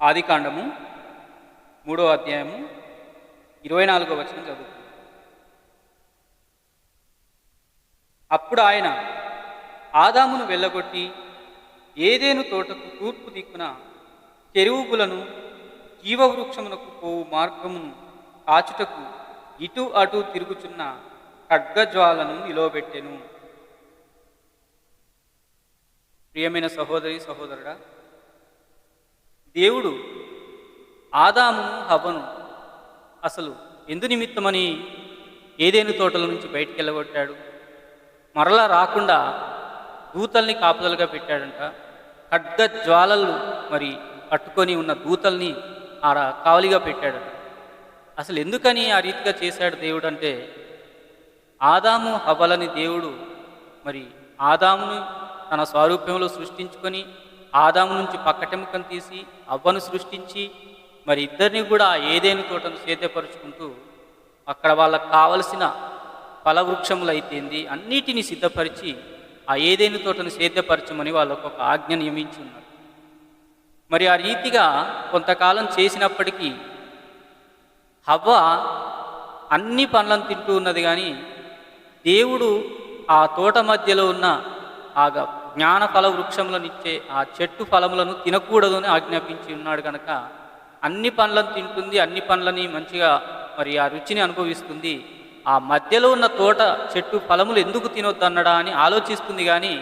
ఆదికాండము మూడో అధ్యాయము ఇరవై నాలుగో వచనం చదువుతుంది. అప్పుడు ఆయన ఆదామును వెళ్ళగొట్టి ఏదేను తోటకు తూర్పు దిక్కున చెరువులను జీవవృక్షమునకు పోవు మార్గమును కాచుటకు ఇటు అటు తిరుగుచున్న ఖడ్గజ్వాలను నిలవబెట్టెను. ప్రియమైన సహోదరి సహోదరుడా దేవుడు ఆదామును హవ్వను అసలు ఎందు నిమిత్తమని ఏదేను తోటల నుంచి బయటికి వెళ్ళగొట్టాడు? మరలా రాకుండా దూతల్ని కాపుదలుగా పెట్టాడంట. ఖడ్గ జ్వాలలు మరి పట్టుకొని ఉన్న దూతల్ని ఆడ కావలిగా పెట్టాడు అసలు ఎందుకని ఆ రీతిగా చేశాడు దేవుడు అంటే ఆదాము హవలని దేవుడు మరి ఆదామును తన స్వారూప్యంలో సృష్టించుకొని ఆదాము నుంచి పక్కటెముకను తీసి అవ్వను సృష్టించి మరి ఇద్దరిని కూడా ఏదేని తోటను సేద్యపరుచుకుంటూ అక్కడ వాళ్ళకు కావలసిన ఫలవృక్షములు అయితేంది అన్నిటినీ సిద్ధపరిచి ఆ ఏదేని తోటను సేద్యపరచమని వాళ్ళకు ఒక ఆజ్ఞ నియమించి ఉన్నారు. మరి ఆ రీతిగా కొంతకాలం చేసినప్పటికీ హవ్వ అన్ని పండ్లను తింటూ ఉన్నది కానీ దేవుడు ఆ తోట మధ్యలో ఉన్న ఆ జ్ఞానఫల జ్ఞాన ఫల వృక్షములనిచ్చే ఆ చెట్టు ఫలములను తినకూడదు అని ఆజ్ఞాపించి ఉన్నాడు కనుక అన్ని పండ్లను తింటుంది అన్ని పండ్లని మంచిగా మరి ఆ రుచిని అనుభవిస్తుంది. ఆ మధ్యలో ఉన్న తోట చెట్టు ఫలములు ఎందుకు తినొద్దు అన్నడా అని ఆలోచిస్తుంది కానీ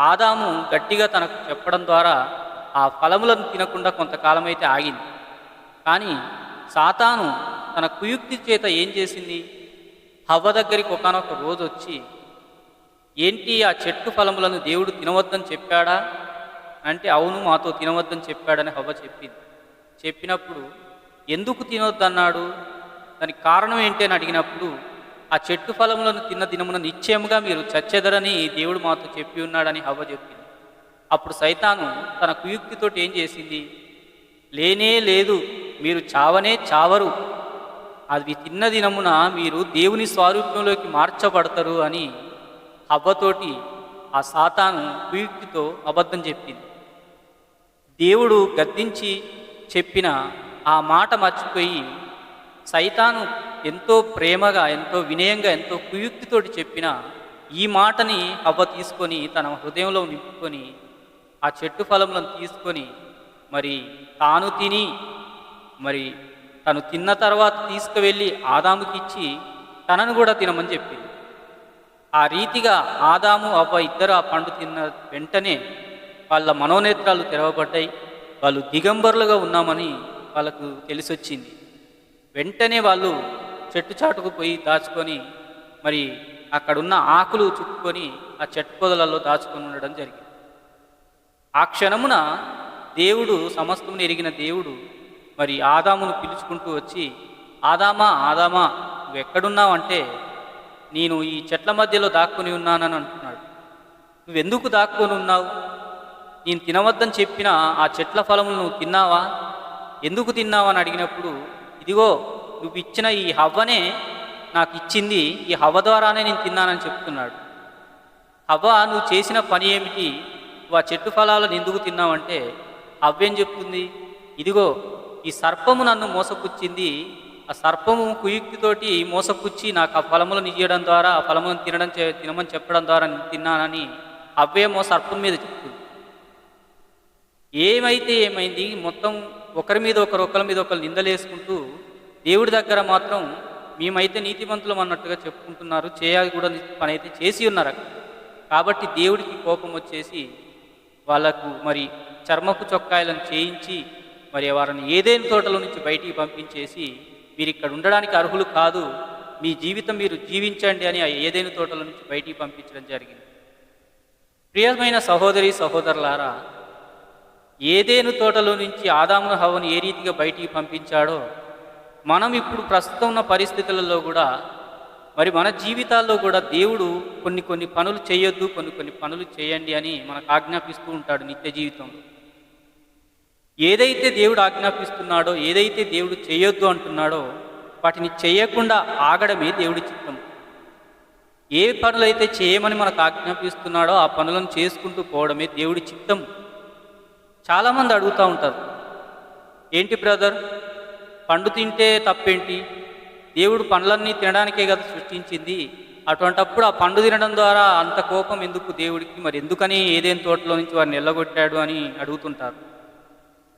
ఆదాము గట్టిగా తనకు చెప్పడం ద్వారా ఆ ఫలములను తినకుండా కొంతకాలం అయితే ఆగింది. కానీ సాతాను తన కుయుక్తి చేత ఏం చేసింది? హవ్వ దగ్గరికి ఒకనొక రోజు వచ్చి ఏంటి ఆ చెట్టు ఫలములను దేవుడు తినవద్దని చెప్పాడా? అంటే అవును మాతో తినవద్దని చెప్పాడని హవ్వ చెప్పింది. చెప్పినప్పుడు ఎందుకు తినొద్దన్నాడు? దానికి కారణం ఏంటి అని అడిగినప్పుడు ఆ చెట్టు ఫలములను తిన్న దినమున నిశ్చయముగా మీరు చచ్చెదరని దేవుడు మాతో చెప్పి ఉన్నాడని హవ్వ చెప్పింది. అప్పుడు సైతాను తన కుయుక్తితోటి ఏం చేసింది? లేనే లేదు మీరు చావనే చావరు. అది తిన్న దినమున మీరు దేవుని స్వారూప్యంలోకి మార్చబడతారు అని అవ్వతోటి ఆ సాతాను కుయుక్తితో అబద్ధం చెప్పింది. దేవుడు గద్దించి చెప్పిన ఆ మాట మర్చిపోయి సైతాను ఎంతో ప్రేమగా ఎంతో వినయంగా ఎంతో కుయుక్తితోటి చెప్పిన ఈ మాటని అవ్వ తీసుకొని తన హృదయంలో నింపుకొని ఆ చెట్టు ఫలములను తీసుకొని మరి తాను తిని మరి తను తిన్న తర్వాత తీసుకువెళ్ళి ఆదాముకి ఇచ్చి తనను కూడా తినమని చెప్పింది. ఆ రీతిగా ఆదాము అవ్వ ఇద్దరు ఆ పండు తిన్న వెంటనే వాళ్ళ మనోనేత్రాలు తెరవబడ్డాయి. వాళ్ళు దిగంబరులుగా ఉన్నామని వాళ్ళకు తెలిసొచ్చింది. వెంటనే వాళ్ళు చెట్టు చాటుకు పోయి దాచుకొని మరి అక్కడున్న ఆకులు చుట్టుకొని ఆ చెట్టు పొదలలో దాచుకొని ఉండడం జరిగింది. ఆ క్షణమున దేవుడు సమస్తమును ఎరిగిన దేవుడు మరి ఆదామును పిలుచుకుంటూ వచ్చి ఆదామా ఆదామా నువ్వు ఎక్కడున్నావు అంటే నేను ఈ చెట్ల మధ్యలో దాక్కుని ఉన్నానని అంటున్నాడు. నువ్వెందుకు దాక్కుని ఉన్నావు? నేను తినవద్దని చెప్పిన ఆ చెట్ల ఫలములు నువ్వు తిన్నావా? ఎందుకు తిన్నావా అని అడిగినప్పుడు ఇదిగో నువ్వు ఇచ్చిన ఈ హవ్వనే నాకు ఇచ్చింది ఈ హవ్వ ద్వారానే నేను తిన్నానని చెప్తున్నాడు. హవ్వ నువ్వు చేసిన పని ఏమిటి? నువ్వు ఆ చెట్టు ఫలాలను ఎందుకు తిన్నావంటే హవ్వేం చెప్తుంది? ఇదిగో ఈ సర్పము నన్ను మోసపుచ్చింది ఆ సర్పము కుయుక్తితోటి మోసపుచ్చి నాకు ఆ ఫలములను ఇయ్యడం ద్వారా ఆ ఫలములను తినడం తినమని చెప్పడం ద్వారా నేను తిన్నానని అవ్వేమో సర్పం మీద చెప్తుంది ఏమైతే ఏమైంది మొత్తం ఒకరి మీద ఒకరు ఒకరి మీద ఒకరు నిందలేసుకుంటూ దేవుడి దగ్గర మాత్రం మేమైతే నీతిమంతులం అన్నట్టుగా చెప్పుకుంటున్నారు చేయాలి కూడా పని అయితే చేసి ఉన్నారు అక్కడ. కాబట్టి దేవుడికి కోపం వచ్చేసి వాళ్ళకు మరి చర్మపు చొక్కాయలను చేయించి మరి వారిని ఏదేని తోటలో నుంచి బయటికి పంపించేసి మీరు ఇక్కడ ఉండడానికి అర్హులు కాదు. మీ జీవితం మీరు జీవించండి అని ఏదైనా తోటల నుంచి బయటికి పంపించడం జరిగింది. ప్రియమైన సహోదరి సహోదరులారా ఏదేను తోటలో నుంచి ఆదామును హవను ఏ రీతిగా బయటికి పంపించాడో మనం ఇప్పుడు ప్రస్తుతం ఉన్న పరిస్థితులలో కూడా మరి మన జీవితాల్లో కూడా దేవుడు కొన్ని కొన్ని పనులు చేయొద్దు కొన్ని కొన్ని పనులు చేయండి అని మనకు ఆజ్ఞాపిస్తూ ఉంటాడు నిత్య జీవితంలో. ఏదైతే దేవుడు ఆజ్ఞాపిస్తున్నాడో ఏదైతే దేవుడు చేయొద్దు అంటున్నాడో వాటిని చేయకుండా ఆగడమే దేవుడి చిత్తం. ఏ పనులైతే చేయమని మనకు ఆజ్ఞాపిస్తున్నాడో ఆ పనులను చేసుకుంటూ పోవడమే దేవుడి చిత్తం. చాలామంది అడుగుతూ ఉంటారు ఏంటి బ్రదర్? పండు తింటే తప్పేంటి? దేవుడు పండ్లన్నీ తినడానికే కదా సృష్టించింది. అటువంటప్పుడు ఆ పండు తినడం ద్వారా అంత కోపం ఎందుకు దేవుడికి? మరి ఎందుకని ఏదేని తోటలో నుంచి వారిని ఎల్లగొట్టాడు అని అడుగుతుంటారు.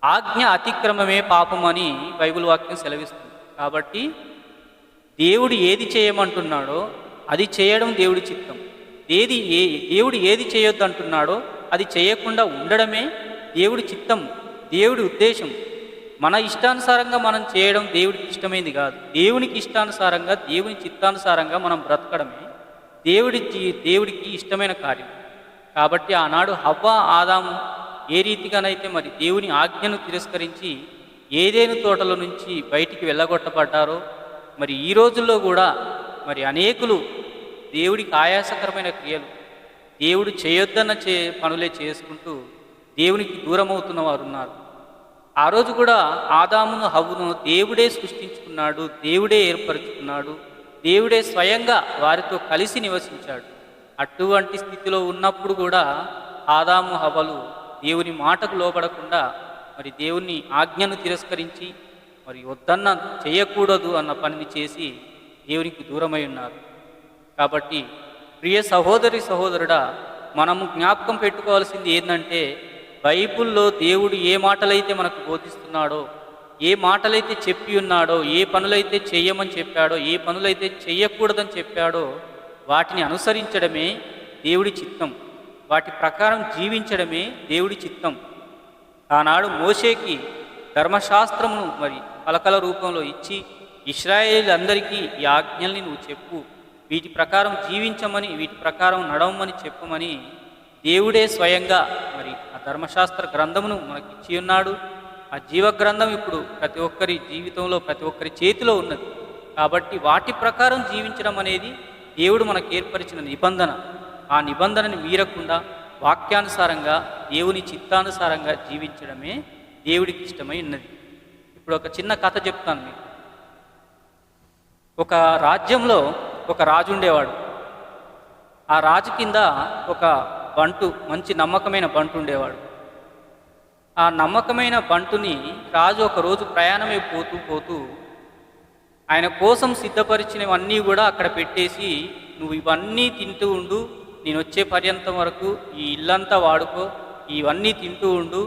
ఆజ్ఞ అతిక్రమమే పాపం అని బైబిల్ వాక్యం సెలవిస్తుంది. కాబట్టి దేవుడు ఏది చేయమంటున్నాడో అది చేయడం దేవుడి చిత్తం. ఏది ఏ దేవుడు ఏది చేయొద్దు అంటున్నాడో అది చేయకుండా ఉండడమే దేవుడి చిత్తం దేవుడి ఉద్దేశం. మన ఇష్టానుసారంగా మనం చేయడం దేవుడికి ఇష్టమైంది కాదు. దేవునికి ఇష్టానుసారంగా దేవుని చిత్తానుసారంగా మనం బ్రతకడమే దేవుడి దేవుడికి ఇష్టమైన కార్యం. కాబట్టి ఆనాడు హవ్వ ఆదాము ఏ రీతిగానైతే మరి దేవుని ఆజ్ఞను తిరస్కరించి ఏదేను తోటల నుంచి బయటికి వెళ్ళగొట్టబడ్డారో మరి ఈ రోజుల్లో కూడా మరి అనేకులు దేవుడికి ఆయాసకరమైన క్రియలు దేవుడు చేయొద్దన్న చే పనులే చేసుకుంటూ దేవునికి దూరం అవుతున్న వారు ఉన్నారు ఆ రోజు కూడా ఆదామును హవ్వును దేవుడే సృష్టించుకున్నాడు దేవుడే ఏర్పరచుకున్నాడు దేవుడే స్వయంగా వారితో కలిసి నివసించాడు. అటువంటి స్థితిలో ఉన్నప్పుడు కూడా ఆదాము హవలు దేవుని మాటకు లోబడకుండా మరి దేవుని ఆజ్ఞను తిరస్కరించి మరి వద్దన్న చేయకూడదు అన్న పనిని చేసి దేవునికి దూరమై ఉన్నారు. కాబట్టి ప్రియ సహోదరి సహోదరుడా మనము జ్ఞాపకం పెట్టుకోవాల్సింది ఏంటంటే బైబిల్లో దేవుడు ఏ మాటలైతే మనకు బోధిస్తున్నాడో ఏ మాటలైతే చెప్పి ఉన్నాడో ఏ పనులైతే చెయ్యమని చెప్పాడో ఏ పనులైతే చెయ్యకూడదని చెప్పాడో వాటిని అనుసరించడమే దేవుడి చిత్తం. వాటి ప్రకారం జీవించడమే దేవుడి చిత్తం. ఆనాడు మోషేకి ధర్మశాస్త్రమును మరి పలకల రూపంలో ఇచ్చి ఇస్రాయేలీలందరికీ ఈ ఆజ్ఞల్ని నువ్వు చెప్పు. వీటి ప్రకారం జీవించమని వీటి ప్రకారం నడవమని చెప్పమని దేవుడే స్వయంగా మరి ఆ ధర్మశాస్త్ర గ్రంథమును మనకి ఇచ్చి ఉన్నాడు. ఆ జీవ గ్రంథం ఇప్పుడు ప్రతి ఒక్కరి జీవితంలో ప్రతి ఒక్కరి చేతిలో ఉన్నది. కాబట్టి వాటి ప్రకారం జీవించడం అనేది దేవుడు మనకు ఏర్పరిచిన నిబంధన. ఆ నిబంధనని మీరకుండా వాక్యానుసారంగా దేవుని చిత్తానుసారంగా జీవించడమే దేవుడికి ఇష్టమై ఉన్నది. ఇప్పుడు ఒక చిన్న కథ చెప్తాను మీకు. ఒక రాజ్యంలో ఒక రాజు ఉండేవాడు. ఆ రాజు కింద ఒక బంటు మంచి నమ్మకమైన బంటు ఉండేవాడు. ఆ నమ్మకమైన బంటుని రాజు ఒక రోజు ప్రయాణమై పోతూ పోతూ ఆయన కోసం సిద్ధపరిచినవన్నీ కూడా అక్కడ పెట్టేసి నువ్వు ఇవన్నీ తింటూ ఉండు నేను వచ్చే పర్యంతం వరకు ఈ ఇల్లంతా వాడుకో ఇవన్నీ తింటూ ఉండు.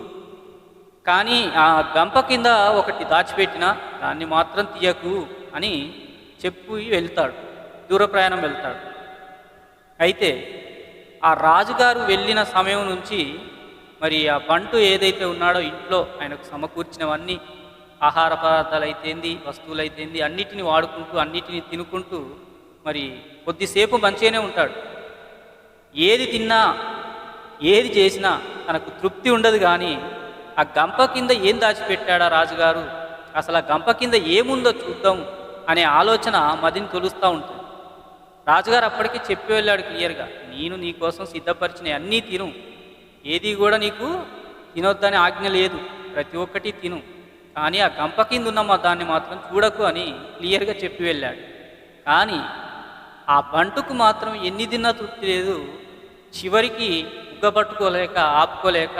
కానీ ఆ గంప కింద ఒకటి దాచిపెట్టిన దాన్ని మాత్రం తీయకు అని చెప్పి వెళ్తాడు దూర ప్రయాణం వెళ్తాడు. అయితే ఆ రాజుగారు వెళ్ళిన సమయం నుంచి మరి ఆ బంటు ఏదైతే ఉన్నాడో ఇంట్లో ఆయనకు సమకూర్చినవన్నీ ఆహార పదార్థాలు అయితేంది వస్తువులు అయితేంది అన్నిటిని వాడుకుంటూ అన్నిటిని తినుకుంటూ మరి కొద్దిసేపు మంచిగానే ఉంటాడు. ఏది తిన్నా ఏది చేసినా తనకు తృప్తి ఉండదు కానీ ఆ గంప కింద ఏం దాచిపెట్టాడా రాజుగారు? అసలు ఆ గంప కింద ఏముందో చూద్దాం అనే ఆలోచన మదిని తొలుస్తూ ఉంటుంది రాజుగారు అప్పటికి చెప్పి వెళ్ళాడు క్లియర్గా నేను నీకోసం సిద్ధపరిచిన అన్నీ తిను. ఏది కూడా నీకు తినొద్దని ఆజ్ఞ లేదు. ప్రతి ఒక్కటి తిను. కానీ ఆ గంప కింద ఉన్న మా దాన్ని మాత్రం చూడకు అని క్లియర్గా చెప్పి వెళ్ళాడు. కానీ ఆ బంటుకు మాత్రం ఎన్ని తిన్నా తృప్తి లేదు. చివరికి ఉగ్గబట్టుకోలేక ఆపుకోలేక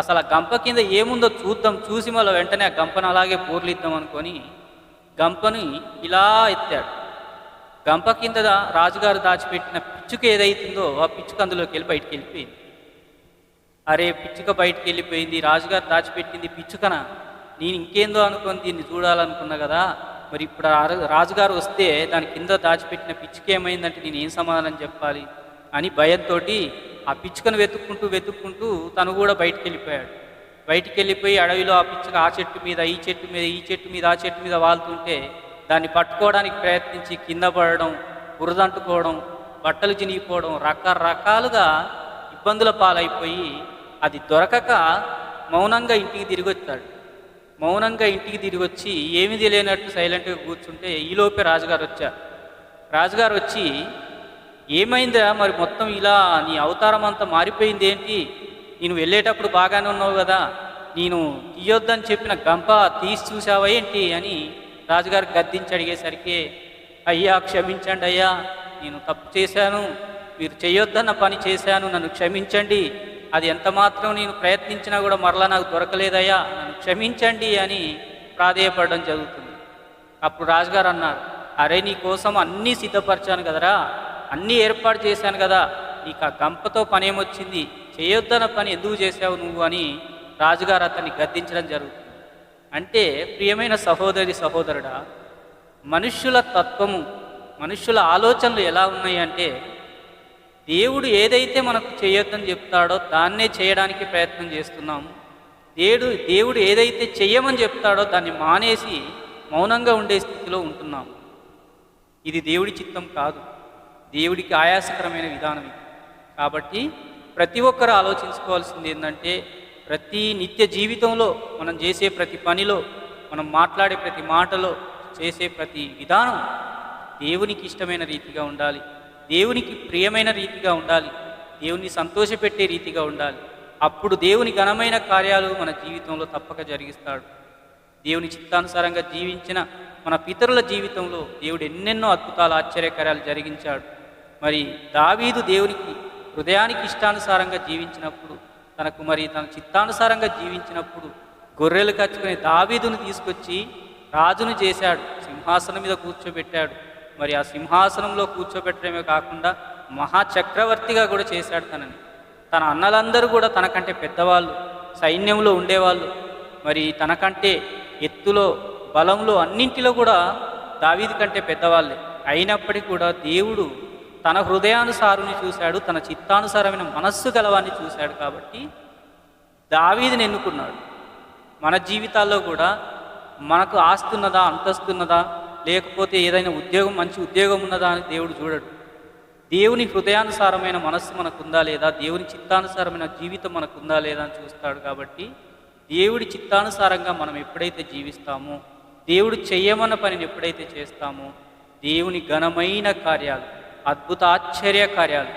అసలు ఆ గంప కింద ఏముందో చూద్దాం. చూసి మళ్ళీ వెంటనే ఆ గంపను అలాగే పూర్లిద్దాం అనుకొని గంపని ఇలా ఎత్తాడు. గంప కింద రాజుగారు దాచిపెట్టిన పిచ్చుక ఏదైతుందో ఆ పిచ్చుక అందులోకి వెళ్ళి బయటికి వెళ్ళిపోయింది అరే పిచ్చుక బయటికి వెళ్ళిపోయింది రాజుగారు దాచిపెట్టింది పిచ్చుకన? నేను ఇంకేందో అనుకొని దీన్ని చూడాలనుకున్నా కదా. మరి ఇప్పుడు రాజుగారు వస్తే దాని కింద దాచిపెట్టిన పిచ్చుక ఏమైందంటే నేను ఏం సమాధానం చెప్పాలి అని భయంతో ఆ పిచ్చుకను వెతుక్కుంటూ వెతుక్కుంటూ తను కూడా బయటికి వెళ్ళిపోయాడు బయటికి వెళ్ళిపోయి అడవిలో ఆ పిచ్చుక ఆ చెట్టు మీద ఈ చెట్టు మీద ఈ చెట్టు మీద ఆ చెట్టు మీద వాళ్తుంటే దాన్ని పట్టుకోవడానికి ప్రయత్నించి కింద పడడం బురదంటుకోవడం బట్టలు చినిగిపోవడం రకరకాలుగా ఇబ్బందుల పాలైపోయి అది దొరకక మౌనంగా ఇంటికి తిరిగి వచ్చాడు మౌనంగా ఇంటికి తిరిగి వచ్చి ఏమీ తెలియనట్టు సైలెంట్గా కూర్చుంటే ఈలోపే రాజుగారు వచ్చారు. రాజుగారు వచ్చి ఏమైందా? మరి మొత్తం ఇలా నీ అవతారం అంతా మారిపోయింది ఏంటి? నేను వెళ్ళేటప్పుడు బాగానే ఉన్నావు కదా. నేను తీయొద్దని చెప్పిన గంప తీసి చూసావా ఏంటి? అని రాజుగారు గద్దించి అడిగేసరికి అయ్యా క్షమించండి అయ్యా. నేను తప్పు చేశాను. మీరు చేయొద్దన్న పని చేశాను. నన్ను క్షమించండి. అది ఎంత మాత్రం నేను ప్రయత్నించినా కూడా మరలా నాకు దొరకలేదయ్యా నన్ను క్షమించండి అని ప్రాధేయపడడం జరుగుతుంది. అప్పుడు రాజుగారు అన్నారు అరే నీ కోసం అన్నీ సిద్ధపరిచాను కదరా అన్నీ ఏర్పాటు చేశాను కదా నీకు ఆ గంపతో పని ఏమొచ్చింది చేయొద్దన్న పని ఎందుకు చేశావు నువ్వు? అని రాజుగారు అతన్ని గద్దించడం జరుగుతుంది. అంటే ప్రియమైన సహోదరి సహోదరుడా మనుష్యుల తత్వము మనుష్యుల ఆలోచనలు ఎలా ఉన్నాయి అంటే దేవుడు ఏదైతే మనకు చేయొద్దని చెప్తాడో దాన్నే చేయడానికి ప్రయత్నం చేస్తున్నాము. దేవుడు దేవుడు ఏదైతే చెయ్యమని చెప్తాడో దాన్ని మానేసి మౌనంగా ఉండే స్థితిలో ఉంటున్నాము. ఇది దేవుడి చిత్తం కాదు. దేవుడికి ఆయాసకరమైన విధానం ఇది. కాబట్టి ప్రతి ఒక్కరు ఆలోచించుకోవాల్సింది ఏంటంటే ప్రతి నిత్య జీవితంలో మనం చేసే ప్రతి పనిలో మనం మాట్లాడే ప్రతి మాటలో చేసే ప్రతి విధానం దేవునికి ఇష్టమైన రీతిగా ఉండాలి. దేవునికి ప్రియమైన రీతిగా ఉండాలి. దేవుని సంతోషపెట్టే రీతిగా ఉండాలి. అప్పుడు దేవుని ఘనమైన కార్యాలు మన జీవితంలో తప్పక జరిగిస్తాడు. దేవుని చిత్తానుసారంగా జీవించిన మన పితరుల జీవితంలో దేవుడు ఎన్నెన్నో అద్భుతాల ఆశ్చర్యకార్యాలు జరిగించాడు. మరి దావీదు దేవునికి హృదయానికి ఇష్టానుసారంగా జీవించినప్పుడు తనకు మరి తన చిత్తానుసారంగా జీవించినప్పుడు గొర్రెలు కచ్చుకొని దావీదును తీసుకొచ్చి రాజును చేశాడు. సింహాసనం మీద కూర్చోబెట్టాడు. మరి ఆ సింహాసనంలో కూర్చోబెట్టడమే కాకుండా మహాచక్రవర్తిగా కూడా చేశాడు తనని. తన అన్నలందరూ కూడా తనకంటే పెద్దవాళ్ళు సైన్యంలో ఉండేవాళ్ళు. మరి తనకంటే ఎత్తులో బలంలో అన్నింటిలో కూడా దావీది కంటే పెద్దవాళ్ళే. అయినప్పటికీ కూడా దేవుడు తన హృదయానుసారుని చూశాడు తన చిత్తానుసారమైన మనస్సు గలవాన్ని చూశాడు కాబట్టి దావీదిని ఎన్నుకున్నాడు. మన జీవితాల్లో కూడా మనకు ఆస్తున్నదా అంతస్తున్నదా లేకపోతే ఏదైనా ఉద్యోగం మంచి ఉద్యోగం ఉన్నదా అని దేవుడు చూడడు. దేవుని హృదయానుసారమైన మనస్సు మనకుందా లేదా? దేవుని చిత్తానుసారమైన జీవితం మనకుందా లేదా అని చూస్తాడు కాబట్టి దేవుడి చిత్తానుసారంగా మనం ఎప్పుడైతే జీవిస్తామో దేవుడు చెయ్యమన్న పనిని ఎప్పుడైతే చేస్తామో దేవుని ఘనమైన కార్యాలు అద్భుత ఆశ్చర్య కార్యాలు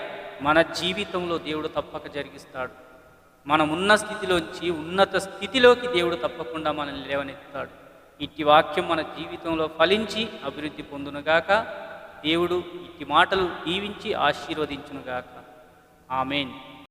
మన జీవితంలో దేవుడు తప్పక జరిగిస్తాడు. మనం ఉన్న స్థితిలోంచి ఉన్నత స్థితిలోకి దేవుడు తప్పకుండా మనల్ని లేవనెత్తాడు ఇట్టి వాక్యం మన జీవితంలో ఫలించి అభివృద్ధి పొందునుగాక. దేవుడు ఇట్టి మాటలు దీవించి ఆశీర్వదించునుగాక. ఆమెన్.